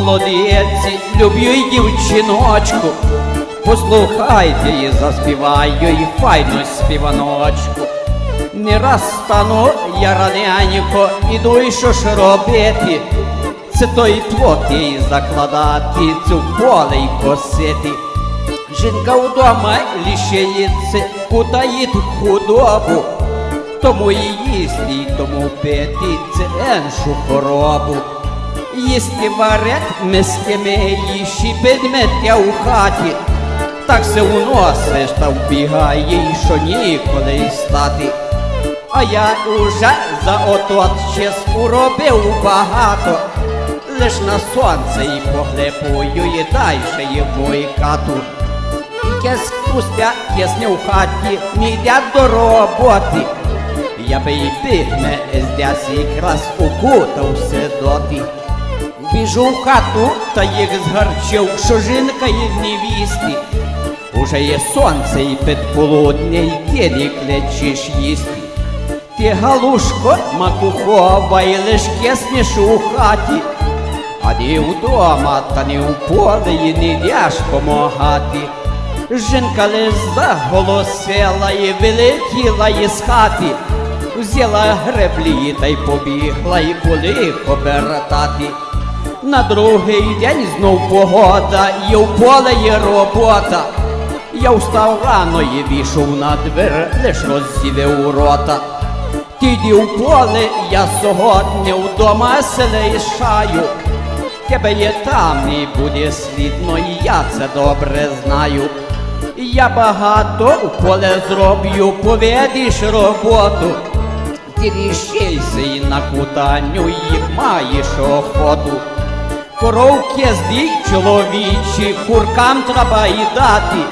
молодиці, любій дівчиночку, послухайте і заспіваю, і файну співаночку. Не раз стану я раненько, іду і що ж робити, це той твоки закладати, цю поле й косити. Жінка вдома лишається, кутаїть худобу, тому і їсти, тому пити це еншу хоробу. Їсти варять миї, підметя у хаті, так се уносиш та вбігає, і що ніколи й стати. А я уже за отот час уробив багато, лиш на сонце і поглипую, і дальше хату. І кес пустя, кес не в хаті, не йдять до роботи. Я би й бігне здесь якраз укутався доти. Біжу хату, та їх згарчив, що жінка є в невісті. Уже є сонце і підполудня, і кені клечеш їсти. Ти галушко макухова, і лиш киснеш у хаті, а не вдома, та не в поле, і не йдеш помагати. Жінка лиш заголосила і вилетіла із хати, взяла греблі та й побігла, і коли обертати. На другий день знов погода, і в поле є робота. Я встав рано і війшов на двір, лиш роззівив рота. Тоді в поле я сьогодні вдома селишаю. Тебе є там і буде слідно, і я це добре знаю. Я багато в поле зроблю, поведиш роботу. Ти рішайся і на кутанню, їх маєш охоту. Коровки здій чоловічі, куркам треба і дати.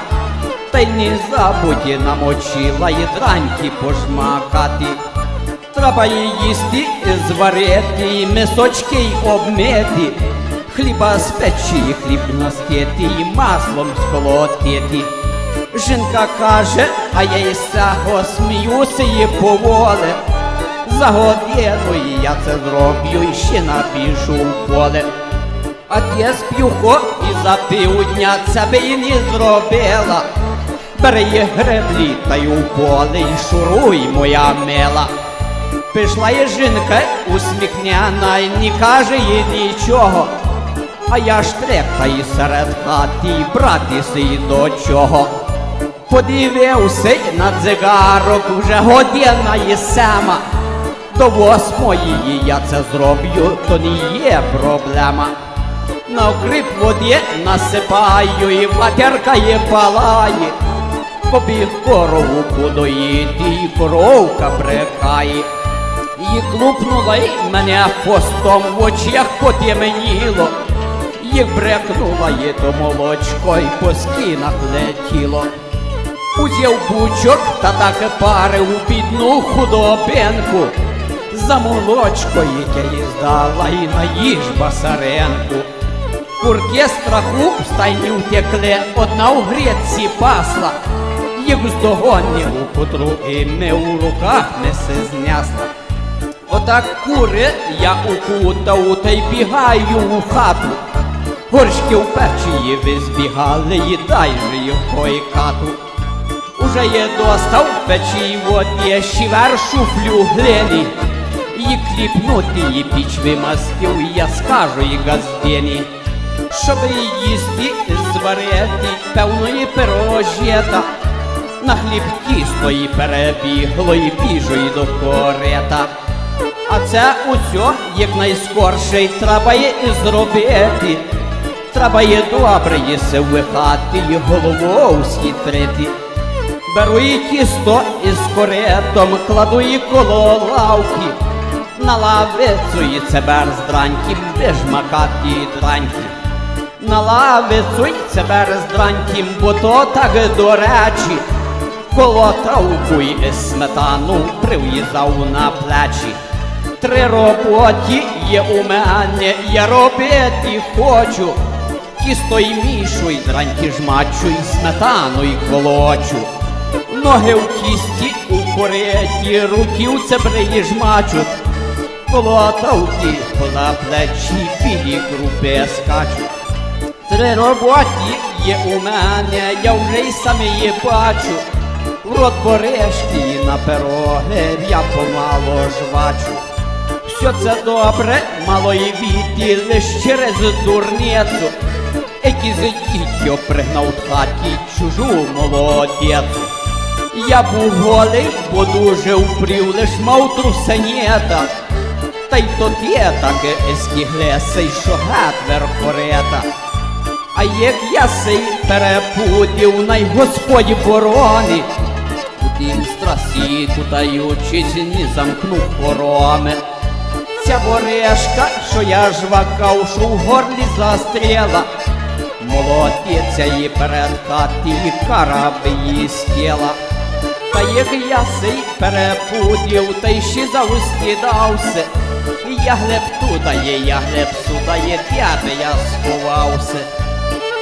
Та й не забудь намочила і драньки пожмакати. Треба їй їсти, зварити, і мисочки й обмити. Хліба спечі, хліб настити, і маслом сколотити. Жінка каже, а я й саго сміюся і поволе. За годину я це зроблю і ще напішу в поле. А ти сп'юхо і за півдня це би і не зробила. Бери греблі та й у поле і шуруй, моя мила. Пішла є жінка усміхняна і не каже їй нічого. А я ж трептаю серед хати і братися і до чого. Подивився на дзигарок, вже година є сема. До восьмої я це зроблю, то не є проблема. На окріп воді насипаю і ватерка є палає. Побіг корову подоїти, і коровка брекає. І клупнула й мене хвостом в очах потєменіло. Їх брекнула є то молочко, й по скінах летіло. Узяв бучок та так парив у бідну худобинку. За молочко, їй здала, і на їж басаренку. Курки страху в стайні втекли, одна у грецці пасла. Їх здогонні у котру і ми у руках неси знясла. Отак кури я укутав та й бігаю у хату. Горшки в печі визбігали і дай же і кату. Уже є достав печі воді, щівер шуфлю глині. І кліпнути і піч вимастив, я скажу і газдені. Щоб їсти, зварити певної пирожета. На хліб тісто і перебігло, і біжу до корета. А це усьо як найскорше треба є і зробити. Треба є добре їси вихати і головою схитрити. Беру і тісто із коретом, кладу і коло лавки. На лавицю і цебер з драньки, бежмакаті драньки. На лавицю й цебер з драньки, бо то так до речі. Коло травку і сметану прив'їзав на плечі. Три роботі є у мене, я робити хочу. Тісто й мішу, й зранки жмачу, й сметану, й колочу. Ноги в тісті у кореті, руки у цебреї жмачуть. Колотавки поза плечі білі крупи скачуть. Три роботі є у мене, я вже й сам її бачу. В рот борешки на пироги я помало жвачу. Все це добре, малої віді, лиш через дурницю. Які дітьо пригнав хаті чужу молодецю. Я був голий, бо дуже впрів, лиш мав трусенєта. Та й то є таке ескіглесий, що гад верхорета. А як я сей перепудів, най Господь борони, у тім страсі кутаючись, не замкнув хороми. Ця борешка, що я жвакав, що в горлі застріла, молодиця її перед хаті кара би її стіла. Та як я сей перепудів, та й ще заустідався, я глеб тудає, я глеб судає, п'яти я сховався.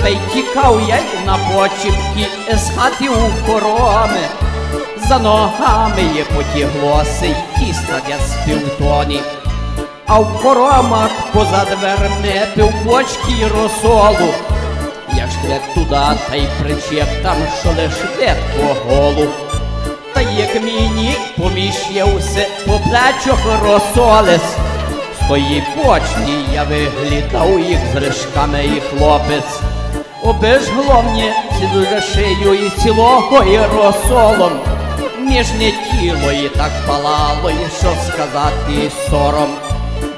Та й тікав я й на почіпки з хати у короми. За ногами є потяглося й тіста для співтоні. А в коромах поза дверми пив бочки й росолу. Я ж як туда, та й причеп там, що лиш ветко голу. Та як мені поміщався по плечах росолес, з почні я виглядав їх з ришками і хлопець. Обиж головні цілу шию і цілого і росолом. Ніжне тіло і так палало, і що сказати сором.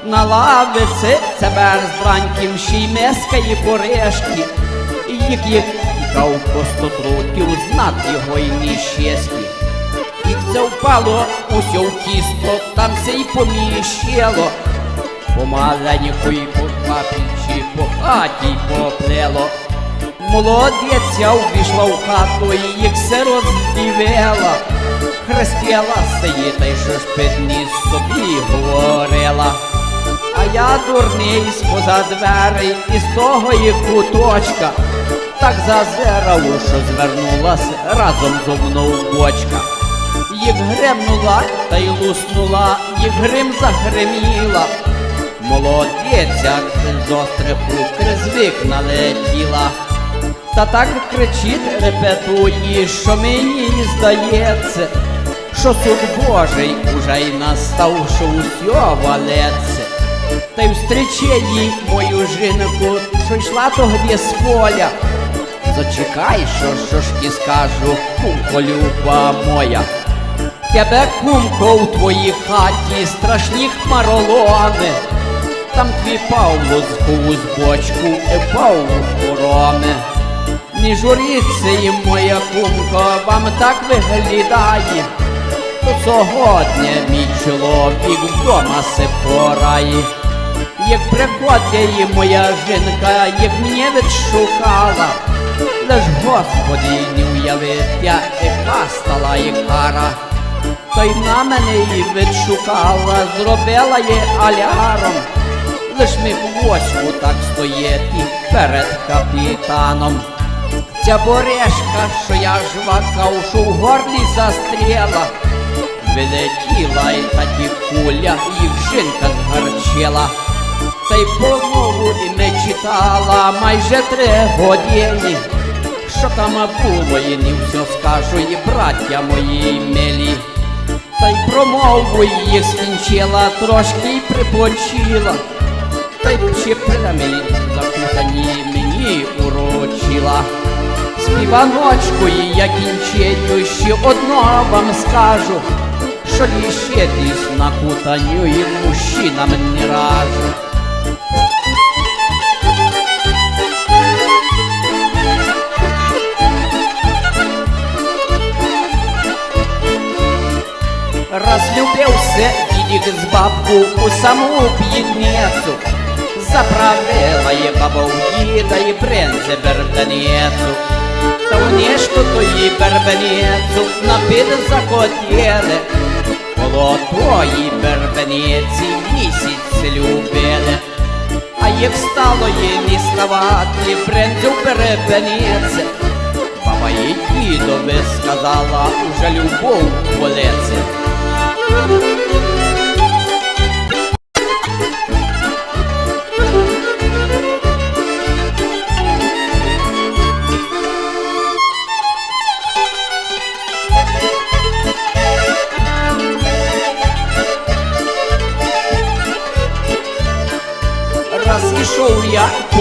На лавиці це берздраньким ще й миска і порешки, і їх їх тікав костотрутів, знат його й ніщеськи. Як це впало усьо в тісто, там се й поміщило. Помаленьку й по капічі, по хаті й поплело. Молодеця увійшла в хату і їх все роздивила. Хрестила сиї, та й ж підніс собі говорила. А я дурний споза двері із того і куточка. Так зазирав, що звернулася разом зо мною бочка. Їх гремнула та й луснула, їх грим загреміла. Молодеця з острих рук крізь вікна летіла. Та так кричить, репетує, що мені здається, що суд Божий уже й настав, що усьо валеться. Та й встріче мою жінку, що йшла тогді з поля. Зачекай, що шошки скажу, кумко люба моя. Тебе, кумко, у твоїй хаті страшні хмароломи. Там твій Павло з бочку, і Павло хороми. Не журіться їм, моя кумко, вам так виглядає. То сьогодні мій чоловік вдома се порає. Як приходить моя жінка, як мене відшукала, лиш Господи не уявить, яка стала і кара. Та й на мене її відшукала, зробила її аляром. Лиш ми в восьму так стоїть перед капітаном. Ця борешка, що я жвакав, що в горлі застріла, вилетіла і такі куля, їх жінка згарчила. Та й промову і не читала майже три години. Що там було, і не все скажу, і браття мої милі. Та й промову її скінчила, трошки й припочила. Та й чіплями закутані мені урочила. Співаночкою я кінченню ще одного вам скажу, що лишитись на кутаню і мужчинам не раджу. Розлюбився дідік з бабку у саму п'єдницю, заправила є баба в діда і брензе бербенецю. Та у нішку тої бербенецю напід захотіли, коло тої бербенеці місяць любили. А як стало їй не ставати, брензю бербенеце, Баба їй дідові сказала, уже любов болеться.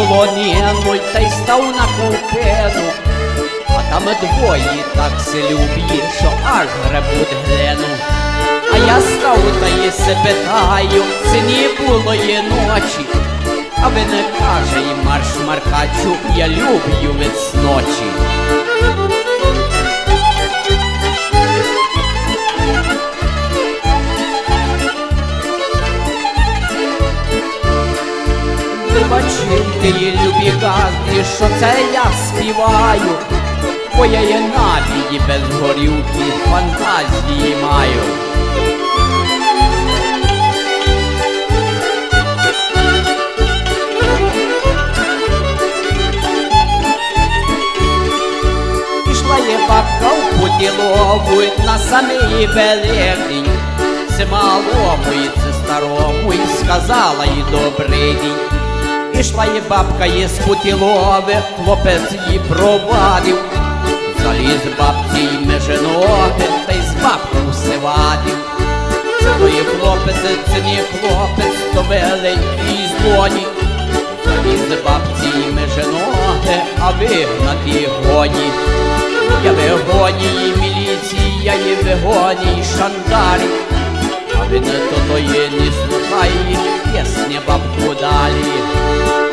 Полонину та й став на купину. А там двоє так се любі, що аж гребуть глину. А я став та й се питаю, ціні було є ночі. А ви не каже і марш маркачу, я люблю від сночі. Вибачте, її любі газди, що це я співаю, бо я є навії без горілки, фантазії маю. Пішла є бабка в поділову на самий великий. Це малому і це старому, і сказала їй добрий день. Пішла є бабка є з хлопець її провадив. Заліз бабці й меже ноги, та й з бабку все вадив. Це то є хлопець, це не хлопець, то великий злоні. Заліз бабці й меже ноги, а вигнати гоні. Я вигоні і міліція, є вигоні і шандарі. А він то то є, не слухає, пісня бабку далі.